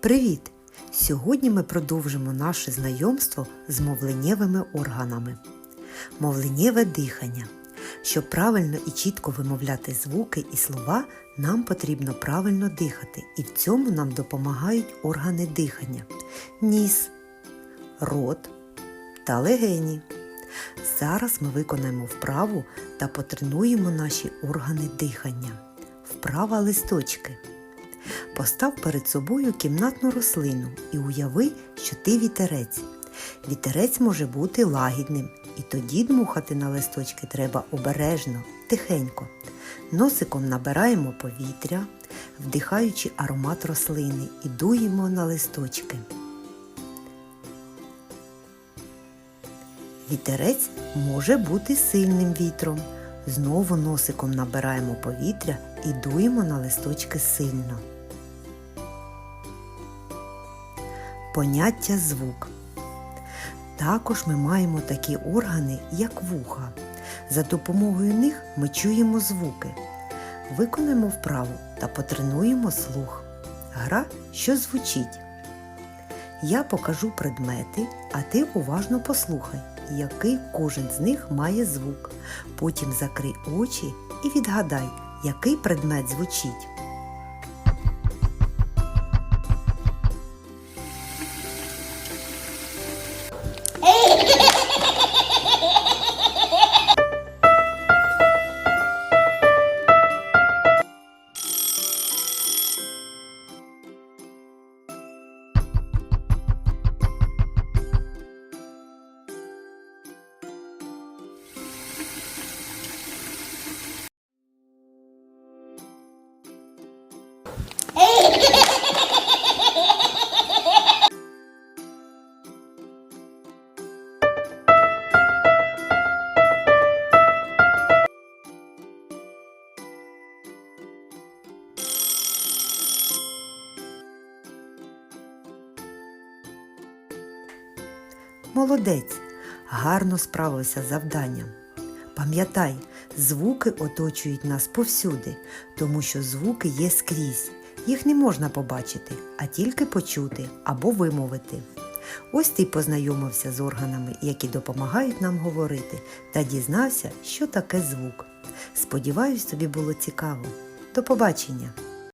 Привіт! Сьогодні ми продовжимо наше знайомство з мовленнєвими органами. Мовленнєве дихання. Щоб правильно і чітко вимовляти звуки і слова, нам потрібно правильно дихати, і в цьому нам допомагають органи дихання ніс, рот та легені. Зараз ми виконаємо вправу та потренуємо наші органи дихання. Вправа листочки. Постав перед собою кімнатну рослину і уяви, що ти вітерець. Вітерець може бути лагідним, і тоді дмухати на листочки треба обережно, тихенько. Носиком набираємо повітря, вдихаючи аромат рослини і дуємо на листочки. Вітерець може бути сильним вітром. Знову носиком набираємо повітря і дуємо на листочки сильно. Поняття звук. Також ми маємо такі органи, як вуха. За допомогою них ми чуємо звуки. Виконаємо вправу та потренуємо слух. Гра, що звучить. Я покажу предмети, а ти уважно послухай, який кожен з них має звук. Потім закрий очі і відгадай, який предмет звучить. Молодець, гарно справився з завданням. Пам'ятай, звуки оточують нас повсюди, тому що звуки є скрізь. Їх не можна побачити, а тільки почути або вимовити. Ось ти познайомився з органами, які допомагають нам говорити, та дізнався, що таке звук. Сподіваюсь, тобі було цікаво. До побачення!